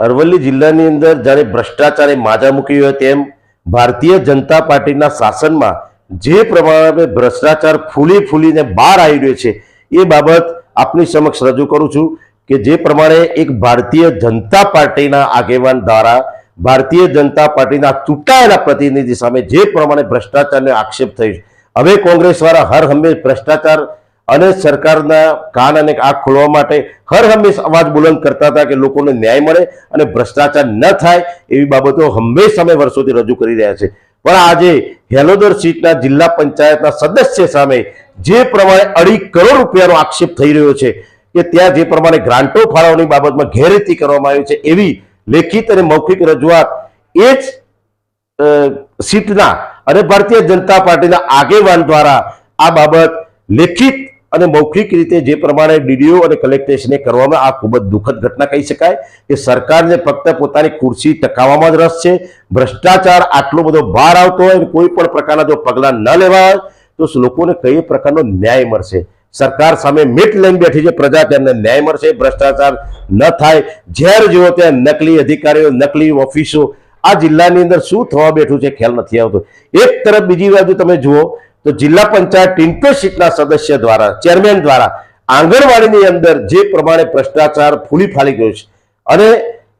અરવલ્લી જિલ્લાની અંદર જ્યારે ભ્રષ્ટાચારે માજા મૂકી હોય તેમ ભારતીય જનતા પાર્ટીના શાસનમાં જે પ્રમાણે ભ્રષ્ટાચાર ફૂલી ફૂલીને બહાર આવી રહ્યો છે, એ બાબત આપની સમક્ષ રજૂ કરું છું કે જે પ્રમાણે એક ભારતીય જનતા પાર્ટીના આગેવાન દ્વારા ભારતીય જનતા પાર્ટીના ચૂંટાયેલા પ્રતિનિધિ સામે જે પ્રમાણે ભ્રષ્ટાચારનો આક્ષેપ થયો હવે કોંગ્રેસ દ્વારા હર હંમેશ ભ્રષ્ટાચાર અને સરકારના કાન અને આંખ ખોલવા માટે હર હંમેશ અવાજ બુલંદ કરતા હતા કે લોકોને ન્યાય મળે અને ભ્રષ્ટાચાર ન થાય એવી બાબતો હંમેશ અમે વર્ષોથી રજૂ કરી રહ્યા છે. પણ આજે હેલોદર સીટના જિલ્લા પંચાયતના સદસ્ય સામે જે પ્રમાણે અઢી કરોડ રૂપિયાનો આક્ષેપ થઈ રહ્યો છે કે ત્યાં જે પ્રમાણે ગ્રાન્ટો ફાળવણી બાબતમાં ગેરરીતિ કરવામાં આવી છે એવી લેખિત અને મૌખિક રજૂઆત એ જ સીટના અને ભારતીય જનતા પાર્ટીના આગેવાન દ્વારા આ બાબત લેખિત અને મૌખિક રીતે જે પ્રમાણે ડીડીઓ અને કલેક્ટરેશને કરવામાં આ ખૂબ જ દુઃખદ ઘટના કહી શકાય કે સરકારને ફક્ત પોતાની ખુરશી ટકાવવામાં જ રસ છે. ભ્રષ્ટાચાર આટલો બધો બહાર આવતો હોય કોઈ પણ પ્રકારના જો પગલાં ન લેવા હોય તો લોકોને કઈ પ્રકારનો ન્યાય મળશે? સરકાર સામે મીટ લઈને બેઠી છે, પ્રજા તેમને ન્યાય મળશે, ભ્રષ્ટાચાર ન થાય. ઝેર જેવો ત્યાં નકલી અધિકારીઓ, નકલી ઓફિસો આ જિલ્લાની અંદર શું થવા બેઠું છે, ખ્યાલ નથી આવતો. એક તરફ બીજી બાજુ તમે જુઓ તો જિલ્લા પંચાયત ટિન્ટો સીટના સદસ્ય દ્વારા, ચેરમેન દ્વારા આંગણવાડીની અંદર જે પ્રમાણે ભ્રષ્ટાચાર ફૂલી ફાલી ગયો છે. અને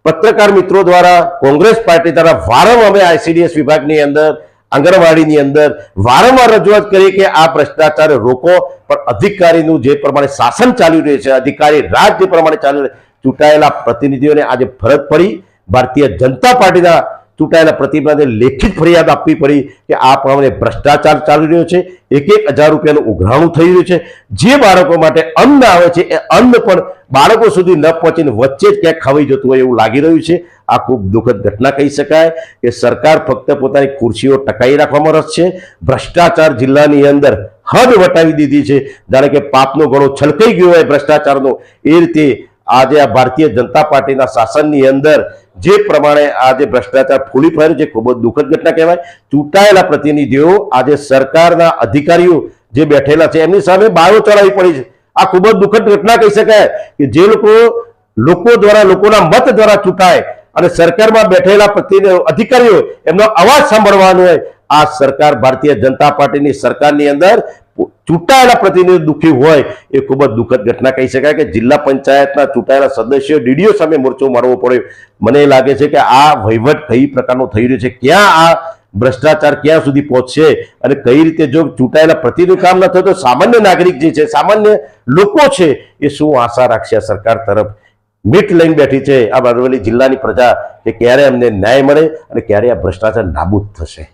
પત્રકાર મિત્રો દ્વારા કોંગ્રેસ પાર્ટી દ્વારા વારંવાર અમે આઈસીડીએસ વિભાગની અંદર, આંગણવાડીની અંદર વારંવાર રજૂઆત કરી કે આ ભ્રષ્ટાચાર રોકો, પણ અધિકારીનું જે પ્રમાણે શાસન ચાલી રહ્યું છે, અધિકારી રાજ જે પ્રમાણે ચાલી ચૂંટાયેલા પ્રતિનિધિઓને આજે ફરજ પડી. ભારતીય જનતા પાર્ટીના ચૂંટાયેલા પ્રતિનિધિને લેખિત ફરિયાદ આપવી પડી કે આ પ્રમાણે ભ્રષ્ટાચાર ચાલી રહ્યો છે. એક એક હજાર રૂપિયાનું ઉઘરાણું થઈ રહ્યું છે. જે બાળકો માટે અન્ન આવે છે, એ અન્ન પણ બાળકો સુધી ન પહોંચીને વચ્ચે જ ક્યાંક ખવાઈ જતું હોય એવું લાગી રહ્યું છે. આ ખૂબ દુઃખદ ઘટના કહી શકાય કે સરકાર ફક્ત પોતાની ખુરશીઓ ટકાઈ રાખવામાં રસ છે. ભ્રષ્ટાચાર જિલ્લાની અંદર હદ વટાવી દીધી છે. જાણે કે પાપનો ઘણો છલકાઈ ગયો હોય ભ્રષ્ટાચારનો, એ રીતે આજે આ ભારતીય જનતા પાર્ટીના શાસનની અંદર જે પ્રમાણે આજે ભ્રષ્ટાચાર ફૂલી ફર્યું છે, ખૂબ જ દુઃખદ ઘટના કહેવાય. ચૂંટાયેલા પ્રતિનિધિઓ, આજે સરકારના અધિકારીઓ જે બેઠેલા છે, એમની સામે બાયો ચડાવી પડી છે. આ ખૂબ જ દુઃખદ ઘટના કહી શકાય કે જે લોકો લોકો દ્વારા, લોકોના મત દ્વારા ચૂંટાય અને સરકારમાં બેઠેલા પ્રતિનિધિ, અધિકારીઓ એમનો અવાજ સાંભળવાનો હોય. આ સરકાર, ભારતીય જનતા પાર્ટીની સરકારની અંદર ચૂંટાયેલા પ્રતિનિધિ દુઃખી હોય એ ખૂબ જ દુઃખદ ઘટના કહી શકાય કે જિલ્લા પંચાયતના ચૂંટાયેલા સદસ્યો ડીડીઓ સામે મોરચો મારવો પડ્યો. મને લાગે છે કે આ વહીવટ કઈ પ્રકારનો થઈ રહ્યો છે? ક્યાં આ ભ્રષ્ટાચાર ક્યાં સુધી પહોંચશે? અને કઈ રીતે જો ચૂંટાયેલા પ્રતિનિધિ કામ ન થયું તો સામાન્ય નાગરિક જે છે, સામાન્ય લોકો છે, એ શું આશા રાખશે સરકાર તરફ? મીટ લઈને બેઠી છે આ અરવલ્લી જિલ્લાની પ્રજા કે ક્યારે અમને ન્યાય મળે અને ક્યારે આ ભ્રષ્ટાચાર નાબૂદ થશે?